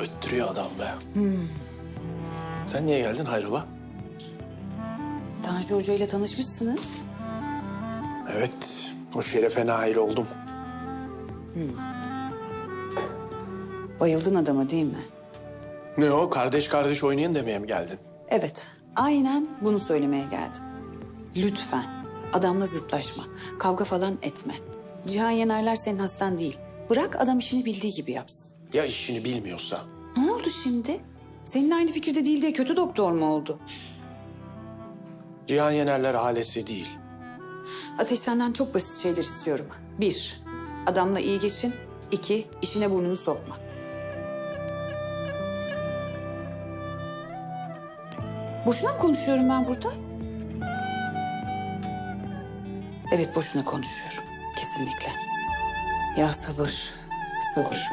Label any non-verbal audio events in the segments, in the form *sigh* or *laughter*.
öttürüyor adam be. Sen niye geldin hayrola? Tanju Hoca ile tanışmışsınız. Evet, o şerefe nail oldum. Bayıldın adama değil mi? Ne o, kardeş kardeş oynayın demeye mi geldin? Evet, aynen bunu söylemeye geldim. Lütfen adamla zıtlaşma, kavga falan etme. Cihan Yenerler senin hastan değil. Bırak adam işini bildiği gibi yapsın. Ya işini bilmiyorsa? Ne oldu şimdi? Senin aynı fikirde değil diye kötü doktor mu oldu? Cihan Yenerler ailesi değil. Ateş senden çok basit şeyler istiyorum. Bir, adamla iyi geçin. İki, işine burnunu sokma. Boşuna mı konuşuyorum ben burada? Evet, boşuna konuşuyorum. Kesinlikle. Ya sabır, sabır.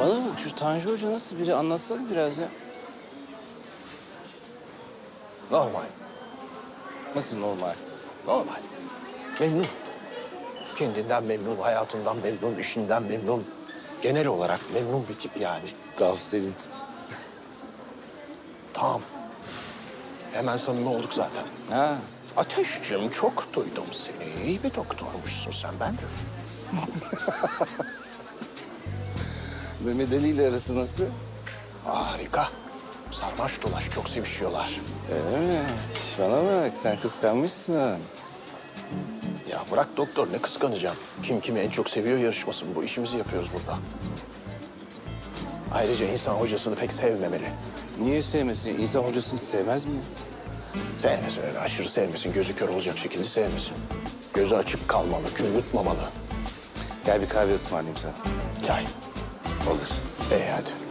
Bana bak şu Tanju Hoca nasıl biri anlatsana biraz ya. Normal, Nasıl normal? normal. Memnun. Kendinden memnun, hayatından memnun, işinden memnun. Genel olarak memnun bir tip yani. Gafsel'in tip. Tamam. Hemen samimi olduk zaten. Ha. Ateşciğim çok duydum seni. İyi bir doktormuşsun sen ben de. *laughs* Mehmet ile arası nasıl? Harika. Sarmaş dolaş çok sevişiyorlar. Öyle mi? Bana bak sen kıskanmışsın. Ya bırak doktor ne kıskanacağım. Kim kimi en çok seviyor yarışması mı? Bu işimizi yapıyoruz burada. Ayrıca insan hocasını pek sevmemeli. Niye sevmesin? İnsan hocasını sevmez mi? Sevmesin öyle aşırı sevmesin. Gözü kör olacak şekilde sevmesin. Gözü açık kalmalı, kül yutmamalı. Gel bir kahve ısmarlayayım sana. Çay. Olur. İyi hadi.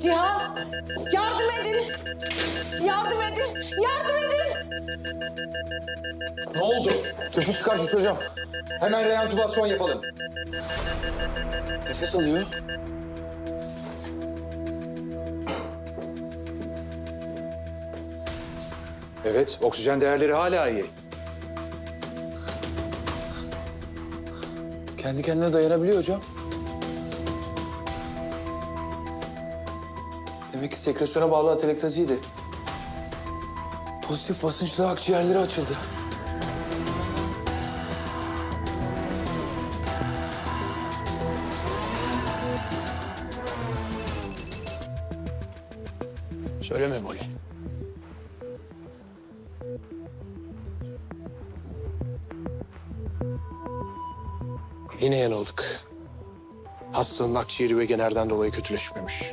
Cihan, yardım edin. Yardım edin. Yardım edin. Ne oldu? Tüpü çıkartmış hocam. Hemen reantubasyon yapalım. Nefes alıyor. Evet, oksijen değerleri hala iyi. Kendi kendine dayanabiliyor hocam. Demek ki sekresyona bağlı atelektaziydi. Pozitif basınçla akciğerleri açıldı. Söyle Memoli. Yine yanıldık. Hastanın akciğeri ve generden dolayı kötüleşmemiş.